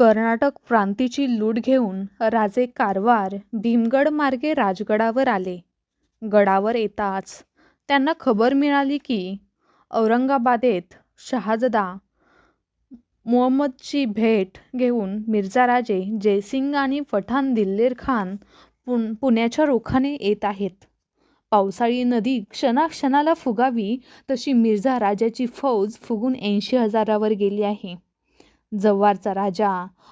कर्नाटक प्रांतीची लूट घेऊन राजे कारवार भीमगड मार्गे राजगडावर आले. गडावर येताच त्यांना खबर मिळाली की औरंगाबादेत शहाजदा मोहम्मदची भेट घेऊन मिर्झा राजे जयसिंग आणि पठाण दिल्लेर खान पुण्याच्या रोखाने येत आहेत. पावसाळी नदी क्षणाक्षणाला फुगावी तशी मिर्झा राजाची फौज फुगून ऐंशी हजारावर गेली आहे. जव्हारचा राजा,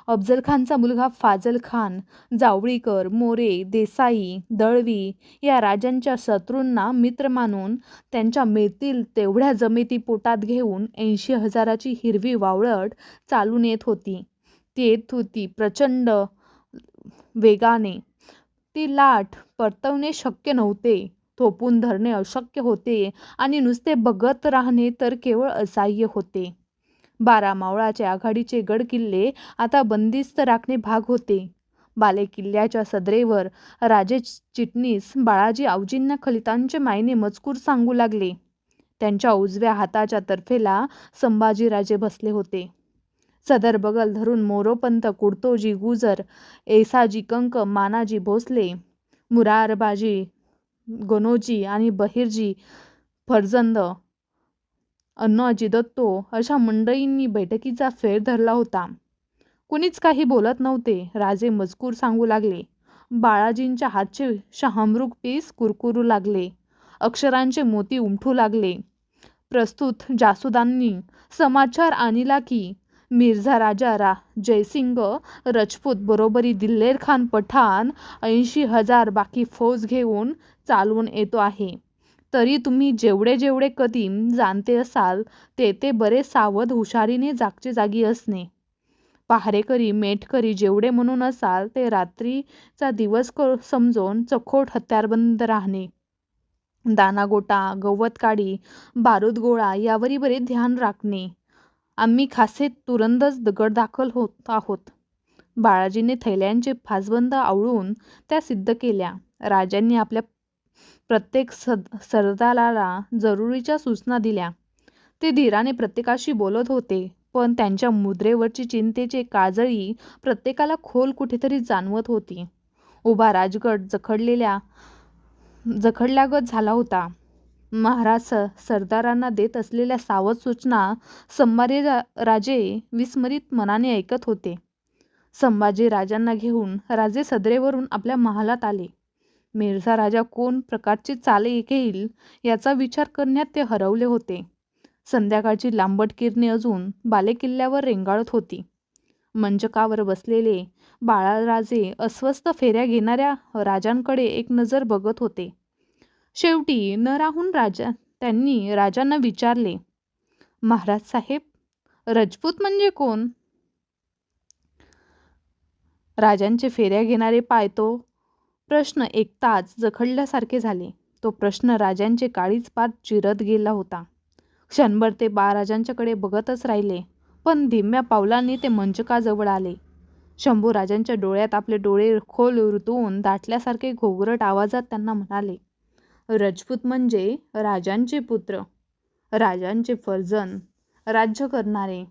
अफजल खानचा मुलगा फाजल खान, जावळीकर, मोरे, देसाई, दळवी या राजांच्या शत्रूंना मित्र मानून त्यांच्या मिळतील तेवढ्या जमेती पोटात घेऊन ऐंशी हजाराची हिरवी वावळट चालून येत होती. ती येत होती प्रचंड वेगाने. ती लाट परतवणे शक्य नव्हते, थोपून धरणे अशक्य होते आणि नुसते बघत राहणे तर केवळ असह्य होते. बारा मावळाचे आघाडीचे गडकिल्ले आता बंदिस्त राखणे भाग होते. बालेकिल्ल्याच्या सदरेवर राजे चिटणीस बाळाजी औजींना खलितांचे मायने मजकूर सांगू लागले. त्यांच्या उजव्या हाताच्या तर्फेला संभाजीराजे बसले होते. सदर बगल धरून मोरोपंत, कुडतोजी गुजर, एसाजी कंक, मानाजी भोसले, मुरारबाजी गणोजी आणि बहिर्जी फर्जंद, अण्णाजी दत्तो अशा मंडळींनी बैठकीचा फेर धरला होता. कुणीच काही बोलत नव्हते. राजे मजकूर सांगू लागले. बाळाजींच्या हातचे शहामृग पीस कुरकुरू लागले. अक्षरांचे मोती उमटू लागले. प्रस्तुत जासुदांनी समाचार आणला की मिर्झा राजा रा जयसिंग रजपूत बरोबरी दिल्लेर खान पठाण ऐंशी हजार बाकी फौज घेऊन चालवून येतो आहे. तरी तुम्ही जेवढे जेवढे कदीम जाणते असाल ते ते बरे सावध हुशारीने जागचे जागी असणे. पहारेकरी मेटकरी जेवढे म्हणून असाल ते रात्रीचा दिवस क समजून चखोट हत्यारबंद राहणे. दानागोटा गवत काढी बारूद गोळा यावरी बरे ध्यान राखणे. आम्ही खासे तुरंतच दगड दाखल होत आहोत. बाळाजीने थैल्यांचे फासबंद आवळून त्या सिद्ध केल्या. राजांनी आपल्या प्रत्येक सद सरदाराला जरुरीच्या सूचना दिल्या. ते धीराने प्रत्येकाशी बोलत होते, पण त्यांच्या मुद्रेवरची चिंतेचे काजळी प्रत्येकाला खोल कुठेतरी जाणवत होती. उभा राजगड जखडल्यागत झाला होता. महाराज सरदारांना देत असलेल्या सावध सूचना संभाजी राजे विस्मरित मनाने ऐकत होते. संभाजी राजांना घेऊन राजे सदरेवरून आपल्या महालात आले. मिर्झा राजा कोण प्रकारची चाले घेईल याचा विचार करण्यात ते हरवले होते. संध्याकाळची लांबट किरणे अजून बालेकिल्ल्यावर रेंगाळत होती. मंचकावर बसलेले बाळाराजे अस्वस्थ फेऱ्या घेणाऱ्या राजांकडे एक नजर बघत होते. शेवटी न राहून राजा त्यांनी राजांना विचारले, महाराज साहेब, रजपूत म्हणजे कोण? राजांचे फेऱ्या घेणारे पाय तो प्रश्न एकताच जखडल्यासारखे झाले. तो प्रश्न राजांचे काळीच पार चिरत गेला होता. क्षणभर ते बाळराजांच्याकडे बघतच राहिले. पण धिम्या पावलांनी ते मंचकाजवळ आले. शंभू राजांच्या डोळ्यात आपले डोळे खोल रुतवून दाटल्यासारखे घोगरट आवाजात त्यांना म्हणाले, रजपूत म्हणजे राजांचे पुत्र, राजांचे फर्जन राज्य करणारे.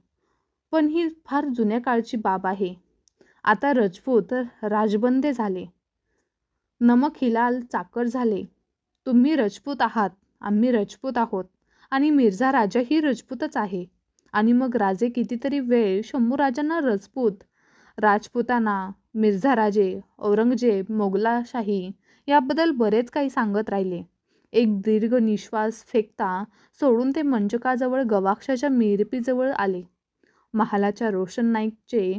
पण ही फार जुन्या काळची बाब आहे. आता रजपूत राजबंदे झाले. नमक हिलाल चाकर झाले. तुम्ही रजपूत आहात, आम्ही रजपूत आहोत आणि मिर्झा राजा ही रजपूतच आहे. आणि मग राजे कितीतरी वेळ शंभूराजांना रजपूत, राजपूताना, मिर्झाराजे, औरंगजेब, मोगलाशाही याबद्दल बरेच काही सांगत राहिले. एक दीर्घ नि:श्वास फेकता सोडून ते मंचकाजवळ गवाक्षाच्या मिरपीजवळ आले. महालाच्या रोशन नाईकचे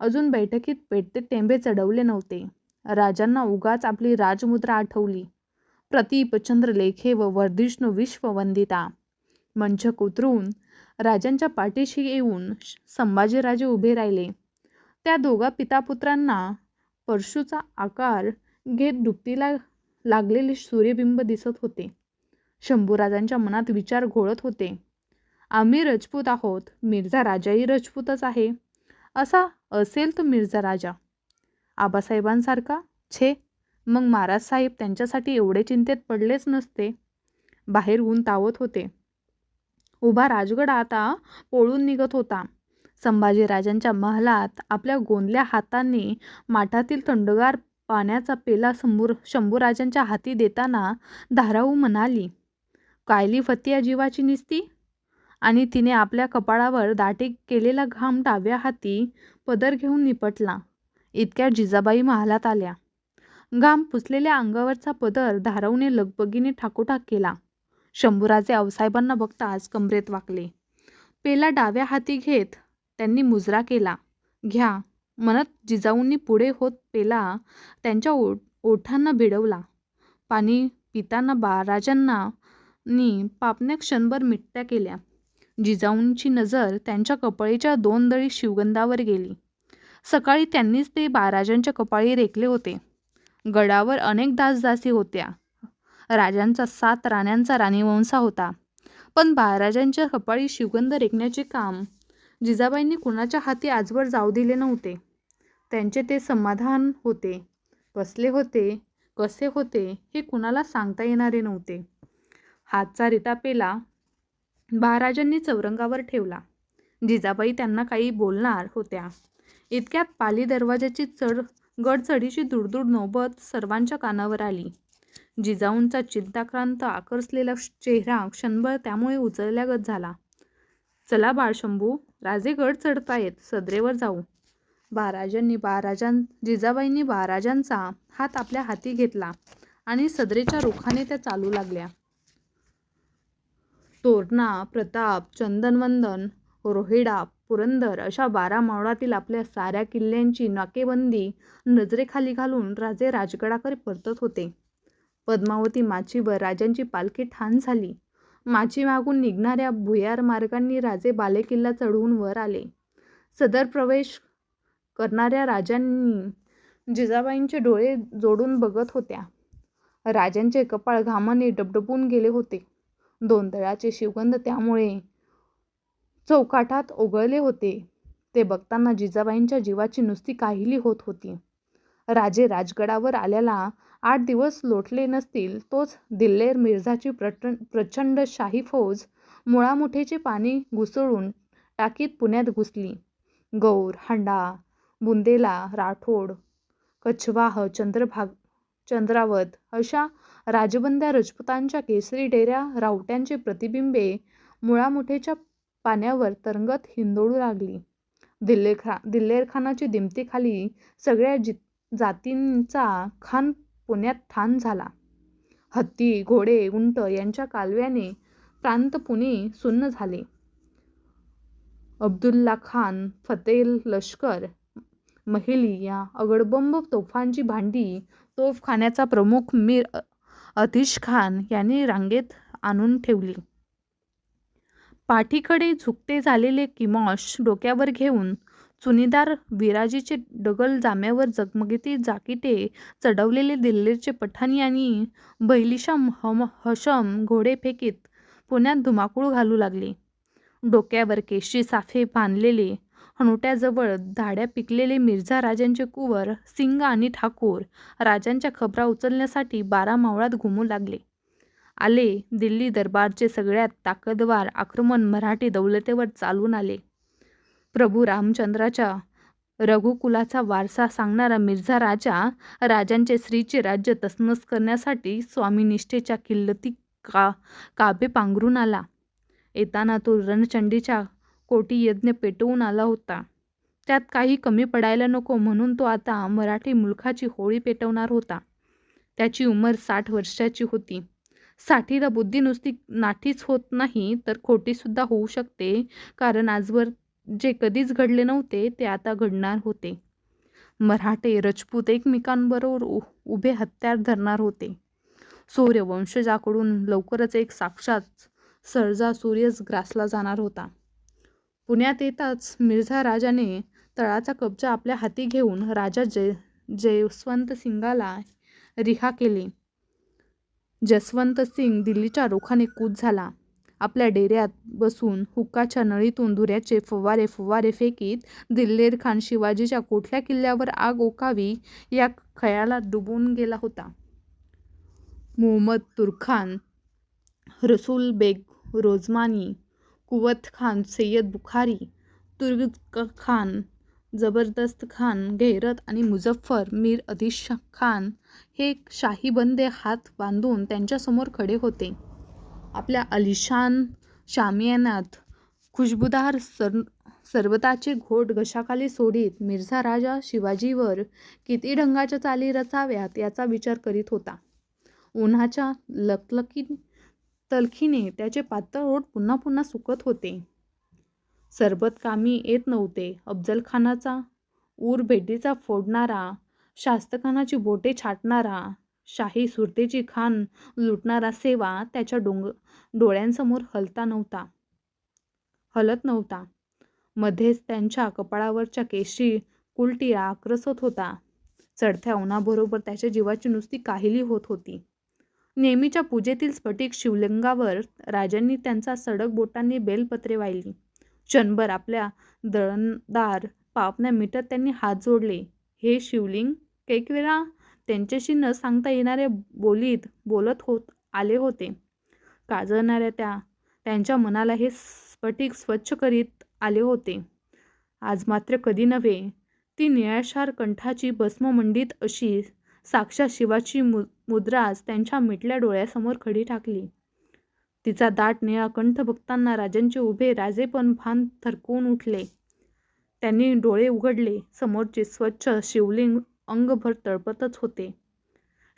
अजून बैठकीत पेटते टेंबे चढवले नव्हते. राजांना उगाच आपली राजमुद्रा आठवली. प्रतीप, चंद्रलेखे व वर्धिष्णू विश्ववंदिता. मंचक उतरून राजांच्या पाठीशी येऊन संभाजीराजे उभे राहिले. त्या दोघा पितापुत्रांना परशूचा आकार घेत डुबतीला लागलेले सूर्यबिंब दिसत होते. शंभूराजांच्या मनात विचार घोळत होते. आम्ही रजपूत आहोत, मिर्झा राजाही रजपूतच आहे. असा असेल तो मिर्झा राजा आबासाहेबांसारखा? छे, मग महाराज साहेब त्यांच्यासाठी एवढे चिंतेत पडलेच नसते. बाहेर ऊन तावत होते. उभा राजगड आता पोळून निघत होता. संभाजीराजांच्या महालात आपल्या गोंदल्या हाताने माठातील थंडगार पाण्याचा पेला शंभूर शंभूराजांच्या हाती देताना धाराऊ म्हणाली कायली फतिया जीवाची निसती आणि तिने आपल्या कपाळावर दाटे केलेला घाम डाव्या हाती पदर घेऊन निपटला इतक्या जिजाबाई महालात आल्या. घाम पुसलेल्या अंगावरचा पदर धाराऊने लगबगीने ठाकोठाक केला. शंभूराजे आवसाहेबांना बघताच कमरेत वाकले. पेला डाव्या हाती घेत त्यांनी मुजरा केला. घ्या म्हणत जिजाऊंनी पुढे होत पेला त्यांच्या ओ ओठांना भिडवला. पाणी पिताना बाराजांना नी पापण्या क्षणभर मिट्ट्या केल्या. जिजाऊंची नजर त्यांच्या कपळेच्या दोन दळी शिवगंधावर गेली. सकाळी त्यांनीच ते बाराजांच्या कपाळी रेखले होते. गडावर अनेक दासदासी होत्या. राजांचा सात राण्यांचा राणीवंसा होता. पण बाराजांच्या कपाळी शिवगंध रेखण्याचे काम जिजाबाईंनी कुणाच्या हाती आजवर जाऊ दिले नव्हते. त्यांचे ते समाधान होते. कसले होते? कसे होते? हे कुणाला सांगता येणारे नव्हते. हातचा रितापेला महाराजांनी चौरंगावर ठेवला. जिजाबाई त्यांना काही बोलणार होत्या. इतक्यात पाली दरवाजाची चढ गडचढीची दुडदूड नौबत सर्वांच्या कानावर आली. जिजाऊंचा चिंताक्रांत आकर्सलेला चेहरा क्षणभर त्यामुळे उचलल्यागत झाला. चला बाळशंभू राजे गड चढतायत सदरेवर जाऊ. बाराजांनी बाराजां जिजाबाईंनी बाराजांचा हात आपल्या हाती घेतला आणि सदरेच्या रुखाने त्या चालू लागल्या. तोरणा प्रताप चंदनवंदन रोहिडा पुरंदर अशा बारा मावळातील आपल्या साऱ्या किल्ल्यांची नाकेबंदी नजरेखाली घालून राजे राजगडाकडे परतत होते. पद्मावती माचीवर राजांची पालखी ठाण झाली. माची मागून निघणाऱ्या भुयार मार्गांनी राजे बालेकिल्ला चढवून वर आले. सदर प्रवेश करणाऱ्या राजांनी जिजाबाईंचे डोळे जोडून बघत होत्या. राजांचे कपाळ घामाने डबडबून गेले होते. दोन दळाचे शिवगंध त्यामुळे चौकाटात ओघळले होते. ते बघताना जिजाबाईंच्या जीवाची नुसती काहिली होत होती. राजे राजगडावर आल्याला आठ दिवस लोटले नसतील तोच दिल्लेर मिर्झाची प्रट प्रचंड शाही फौज मुळामुठेचे पाणी घुसळून टाकीत पुण्यात घुसली. गौर हांडा बुंदेला राठोड कछवाह चंद्रभाग चंद्रावत अशा राजबंद्या रजपुतांच्या केसरी डेऱ्या रावट्यांचे प्रतिबिंबे मुळामुठेच्या पाण्यावर तरंगत हिंदोळू लागली. दिल्लेखा दिल्लेरखानाची दिमतीखाली सगळ्या जि जातींचा खान पुण्यात ठाण झाला. हत्ती घोडे उंट यांच्या कालव्याने प्रांत पुणे सुन्न झाले. अब्दुल्ला खान फतेल लष्कर महिली या अगडबंब तोफांची भांडी तोफखान्याचा प्रमुख मीर अतिश खान यांनी रांगेत आणून ठेवली. पाठीकडे झुकते झालेले किमॉश डोक्यावर घेऊन चुनीदार विराजीचे डगल जाम्यावर जगमगीती जाकिटे चढवलेले दिल्लीचे पठाणी यांनी बैलिशम हम हशम घोडे फेकीत पुण्यात धुमाकूळ घालू लागले. डोक्यावर केशी साफे बांधलेले हनुट्याजवळ धाड्या पिकलेले मिर्झा राजांचे कुवर सिंग आणि ठाकूर राजांच्या खबरा उचलण्यासाठी बारा मावळात घुमू लागले. आले. दिल्ली दरबारचे सगळ्यात ताकदवार आक्रमण मराठी दौलतेवर चालून आले. प्रभू रामचंद्राच्या रघुकुलाचा वारसा सांगणारा मिर्झा राजा राजांचे स्त्रीचे राज्य तसनस करण्यासाठी स्वामीनिष्ठेच्या किल्लती का काबे पांघरून आला. येताना तो रणचंडीच्या कोटी यज्ञ पेटवून आला होता. त्यात काही कमी पडायला नको म्हणून तो आता मराठी मुलखाची होळी पेटवणार होता. त्याची उमर साठ वर्षाची होती. साठीला बुद्धी नुसती नाठीच होत नाही तर खोटीसुद्धा होऊ शकते. कारण आजवर जे कधीच घडले नव्हते ते आता घडणार होते. मराठे रजपूत एकमेकांबरोबर उ उभे हत्यार धरणार होते. सूर्यवंशजाकडून लवकरच एक साक्षात सरजा सूर्यच ग्रासला जाणार होता. पुण्यात येताच मिर्झा राजाने तळाचा कब्जा आपल्या हाती घेऊन राजा जय जयवंत सिंगाला रिहा केले. जसवंत सिंग दिल्लीच्या रोखाने कूद झाला. आपल्या डेऱ्यात बसून हुक्काच्या नळीतून धुऱ्याचे फवारे फवारे फेकीत दिल्लेर खान शिवाजीच्या कुठल्या किल्ल्यावर आग ओकावी या खयाला डुबून गेला होता. मोहम्मद तुरखान रसूल बेग रोजमानी कुवत खान सय्यद बुखारी तुर्क खान जबरदस्त खान गैरत आणि मुझफ्फर मीर अदिश खान हे शाही बंदे हात बांधून त्यांच्यासमोर खडे होते. आपल्या अलिशान शामियानात खुशबुदार सर सरबताचे घोट घशाखाली सोडीत मिर्झा राजा शिवाजीवर किती ढंगाच्या चाली रचाव्यात याचा विचार करीत होता. उन्हाच्या लकलकी तलखीने त्याचे पातळ ओठ पुन्हा पुन्हा सुकत होते. सरबत कामी येत नव्हते. अफजलखानाचा ऊर भेटीचा फोडणारा शास्तखानाची बोटे छाटणारा शाही सुरतेची खान लुटणारा सेवा त्याच्या डोंग डोळ्यांसमोर हलता नव्हता. हलत नव्हता. मध्येच त्यांच्या कपाळावरच्या केशी कुलटिया आक्रसत होता. चढत्या उन्हाबरोबर त्याच्या जीवाची नुसती काहिली होत होती. नेहमीच्या पूजेतील स्फटिक शिवलिंगावर राजांनी त्यांचा सडक बोटांनी बेलपत्रे वाहिली. क्षणभर आपल्या दळणदार पापण्या मिटत त्यांनी हात जोडले. हे शिवलिंग कैक वेळा त्यांच्याशी न सांगता येणाऱ्या बोलीत बोलत होत आले होते. काजळणाऱ्या त्या त्यांच्या मनाला हे स्फटिक स्वच्छ करीत आले होते. आज मात्र कधी नव्हे ती निळाशार कंठाची भस्ममंडित अशी साक्षात शिवाची मु मुद्राच त्यांच्या मिटल्या डोळ्यासमोर खडी टाकली. तिचा दाट निळा कंठ बघताना राजांचे उभे राजे पण भान थरकवून उठले. त्यांनी डोळे उघडले. समोरचे स्वच्छ शिवलिंग अंगभर तळपतच होते.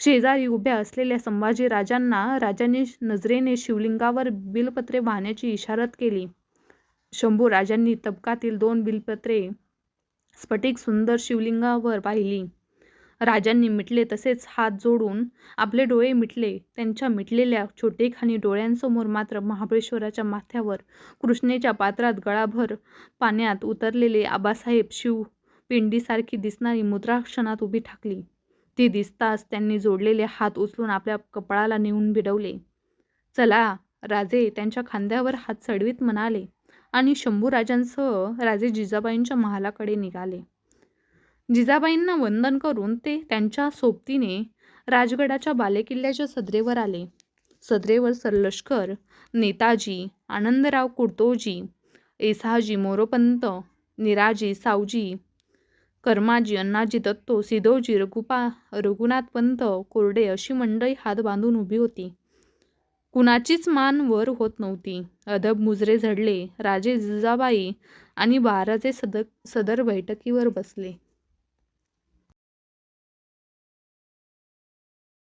शेजारी उभ्या असलेल्या संभाजी राजांना राजांनी नजरेने शिवलिंगावर बिलपत्रे वाहण्याची इशारत केली. शंभू राजांनी तबकातील दोन बिलपत्रे स्फटिक सुंदर शिवलिंगावर पाहिली. राजांनी मिटले तसेच हात जोडून आपले डोळे मिटले. त्यांच्या मिटलेल्या छोटेखानी डोळ्यांसमोर मात्र महाबळेश्वराच्या माथ्यावर कृष्णेच्या पात्रात गळाभर पाण्यात उतरलेले आबासाहेब शिव पिंडीसारखी दिसणारी मुद्रा क्षणात उभी ठाकली. ती दिसताच त्यांनी जोडलेले हात उचलून आपल्या कपाळाला नेऊन भिडवले. चला राजे त्यांच्या खांद्यावर हात चढवीत म्हणाले आणि शंभू राजांसह राजे जिजाबाईंच्या महालाकडे निघाले. जिजाबाईंना वंदन करून ते त्यांच्या सोबतीने राजगडाच्या बालेकिल्ल्याच्या सदरेवर आले. सदरेवर सरलष्कर नेताजी आनंदराव कुर्तोजी एसाजी मोरोपंत निराजी सावजी कर्माजी अण्णाजी दत्तो सिदोजी रघुपा रघुनाथपंत कोरडे अशी मंडळी हात बांधून उभी होती. कुणाचीच मान वर होत नव्हती. अदब मुजरे झडले. राजे जिजाबाई आणि बाराचे सद सदर बैठकीवर बसले.